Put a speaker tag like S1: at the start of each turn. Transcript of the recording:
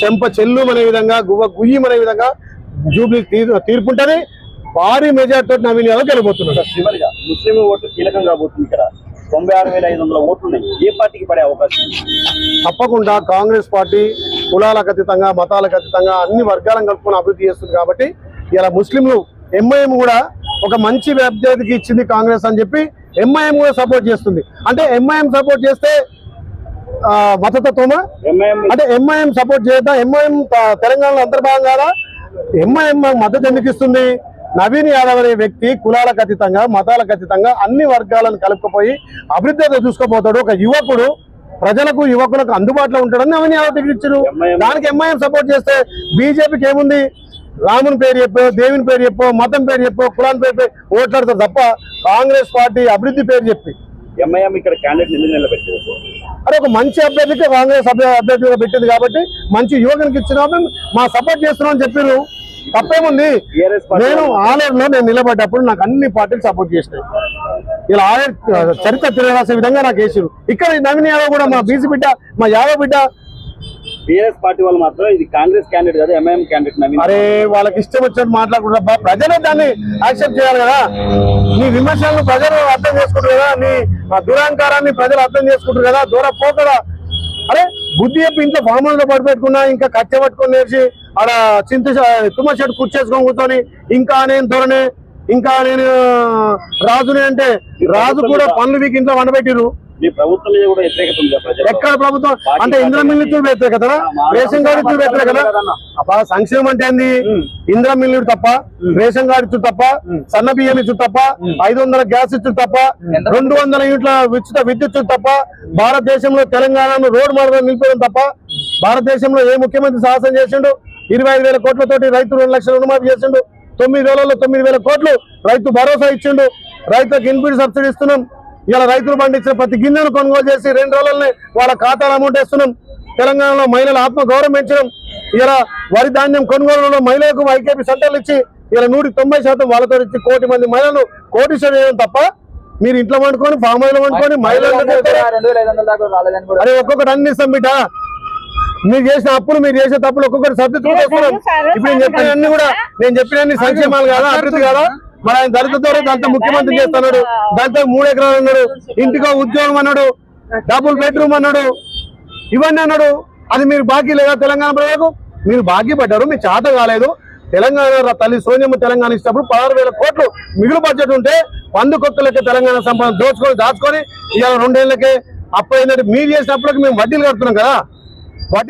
S1: చెంప చెల్లు అనే విధంగా గువ్వ గుయ్యం అనే విధంగా జూబ్లీ తీర్- తీర్పుంటది భారీ మెజార్టీ తోటి నవీన్ యాదవ్ గెలబోతున్నాడు
S2: చివరిగా ముస్లిం ఓట్లు కీలకం కాబోతుంది ఇక్కడ. తొంభై ఆరు వేల ఐదు వందల ఓట్లు ఉన్నాయి ఏ పార్టీకి పడే అవకాశం?
S1: తప్పకుండా కాంగ్రెస్ పార్టీ కులాలకు అతీతంగా మతాలకు అతీతంగా అన్ని వర్గాలను కలుపుకొని అభివృద్ధి చేస్తుంది కాబట్టి ఇలా ముస్లింలు ఎంఐఎం కూడా ఒక మంచి అభ్యర్థికి ఇచ్చింది కాంగ్రెస్ అని చెప్పి ఎంఐఎం కూడా సపోర్ట్ చేస్తుంది. అంటే ఎంఐఎం సపోర్ట్ చేస్తే
S2: ఎంఐఎం
S1: అంటే ఎంఐఎం సపోర్ట్ చేద్దాం ఎంఐఎం తెలంగాణలో అంతర్భాగం కాదా? ఎంఐఎం మద్దతు ఎందుకు ఇస్తుంది? నవీన్ యాదవ్ అనే వ్యక్తి కులాలకు అతీతంగా మతాలకు అతీతంగా అన్ని వర్గాలను కలుపుకుపోయి అభివృద్ధితో చూసుకోపోతాడు ఒక యువకుడు ప్రజలకు యువకులకు అందుబాటులో ఉంటాడని నవీన్ యాదవ్ టికెట్ ఇచ్చారు దానికి ఎంఐఎం సపోర్ట్ చేస్తే బీజేపీకి ఏముంది? రాముని పేరు చెప్పో దేవుని పేరు చెప్పో మతం పేరు చెప్పో కులాన్ పేరు ఓట్లాడతారు తప్ప కాంగ్రెస్ పార్టీ అభివృద్ధి పేరు చెప్పి.
S2: ఎంఐఎం ఇక్కడ క్యాండిడేట్ ఎందుకు నిలబెట్టారు
S1: అరే ఒక మంచి అభ్యర్థికి కాంగ్రెస్ అభ్య- అభ్యర్థిగా పెట్టింది కాబట్టి మంచి యువకునికి ఇచ్చినాము మా సపోర్ట్ చేస్తున్నాం అని చెప్పారు తప్పేముంది? నేను ఆలయంలో నేను నిలబడ్డప్పుడు నాకు అన్ని పార్టీలు సపోర్ట్ చేసినాయి. ఇలా ఆలయ చరిత్ర తిరగాల్సిన విధంగా నాకు వేసారు ఇక్కడ నవీన్ యాదవ్ కూడా మా బీసీ బిడ్డ మా యాదవ్ బిడ్డ
S2: టీఆర్ఎస్ పార్టీ వాళ్ళు మాత్రం ఇది కాంగ్రెస్ క్యాండిడేట్ కాదు ఎంఐఎం క్యాండిడేట్
S1: అరే వాళ్ళకి ఇష్టం వచ్చినట్టు మాట్లాడకుండా బా- ప్రజలే దాన్ని యాక్సెప్ట్ చేయాలి కదా. నీ విమర్శలను ప్రజలు అర్థం చేసుకుంటారు కదా. నీ దురాంకారాన్ని ప్రజలు అర్థం చేసుకుంటారు కదా. దూర పోకడా అరే బుద్ధి చెప్పి ఇంట్లో ఫామ్ హౌస్లో పడిపెట్టుకున్నా ఇంకా కచ్చ పట్టుకొని నేర్చి ఆడ చింత తుమ్మ చెట్టు కూర్చేసుకొని కూర్చొని ఇంకా నేను ధోరణి ఇంకా నేను రాజుని అంటే రాజు కూడా పనులు వీకి ఇంట్లో వండబెట్టిరు
S2: మీ ప్రభుత్వం మీద కూడా వ్యతిరేకత ఉంది
S1: ఎక్కడ ప్రభుత్వం? అంటే ఇంద్ర మిల్లుతూ వ్యతిరేకత రేషన్ కార్డు వ్యతిరేకత సంక్షేమం అంటే ఏంది? ఇంద్ర మిల్లుడు తప్ప రేషన్ కార్డు ఇచ్చుడు తప్ప సన్న బియ్యం ఇచ్చుడు తప్ప ఐదు వందల గ్యాస్ ఇచ్చుడు తప్ప రెండు వందల యూనిట్ల ఉచిత విద్యుత్ తప్ప భారతదేశంలో తెలంగాణను రోడ్ మార్గం నిలిపడం తప్ప భారతదేశంలో ఏ ముఖ్యమంత్రి సాహసం చేసిండు? ఇరవై ఐదు వేల కోట్లతోటి రైతు రెండు లక్షల రుణమాఫీ చేసిండు. తొమ్మిది వేలలో తొమ్మిది వేల కోట్లు రైతు భరోసా ఇచ్చిండు. రైతులకు ఇన్పుట్ సబ్సిడీ ఇస్తున్నాం. ఇలా రైతులు పండించిన ప్రతి గింజను కొనుగోలు చేసి రెండు రోజులనే వాళ్ళ ఖాతాలో అమౌంట్ వేస్తున్నాం. తెలంగాణలో మహిళల ఆత్మ గౌరవం పెంచడం ఇలా వరి ధాన్యం కొనుగోలులో మహిళలకు ఐకేపీ సెంటర్లు ఇచ్చి ఇలా నూటికి తొంభై శాతం వాళ్ళతో ఇచ్చి కోటి మంది మహిళలు కోటి చేయడం తప్ప మీరు ఇంట్లో వండుకొని ఫామ్ ఆయిల్ వండుకొని మహిళలు అరే ఒక్కొక్కటి అన్ని ఇస్తాం బిడ్డ. మీరు చేసిన అప్పులు మీరు చేసే తప్పులు ఒక్కొక్కటి సర్దిద్దుకుంటూ వస్తున్నాం. ఇప్పుడు నేను చెప్పిన అన్ని కూడా నేను చెప్పిన సంక్షేమాలు కాదా అభివృద్ధి కాదా? మరి ఆయన దళితులతో దాంతో ముఖ్యమంత్రి చేస్తున్నాడు దాంతో మూడు ఎకరాలు అన్నాడు ఇంటికో ఉద్యోగం అన్నాడు డబుల్ బెడ్రూమ్ అన్నాడు ఇవన్నీ అన్నాడు. అది మీరు బాకీ లేదా తెలంగాణ ప్రజలకు? మీరు బాకీ పడ్డారు మీ చేత కాలేదు. తెలంగాణ తల్లి సోనియమ్మ తెలంగాణ ఇచ్చినప్పుడు పదహారు వేల కోట్లు మిగులు బడ్జెట్ ఉంటే వంద కొత్తలకి తెలంగాణ సంపద దోచుకొని దాచుకొని ఇవాళ రెండేళ్ళకే అప్పుడు ఏంటంటే మీరు చేసినప్పటికి మేము వడ్డీలు కడుతున్నాం కదా.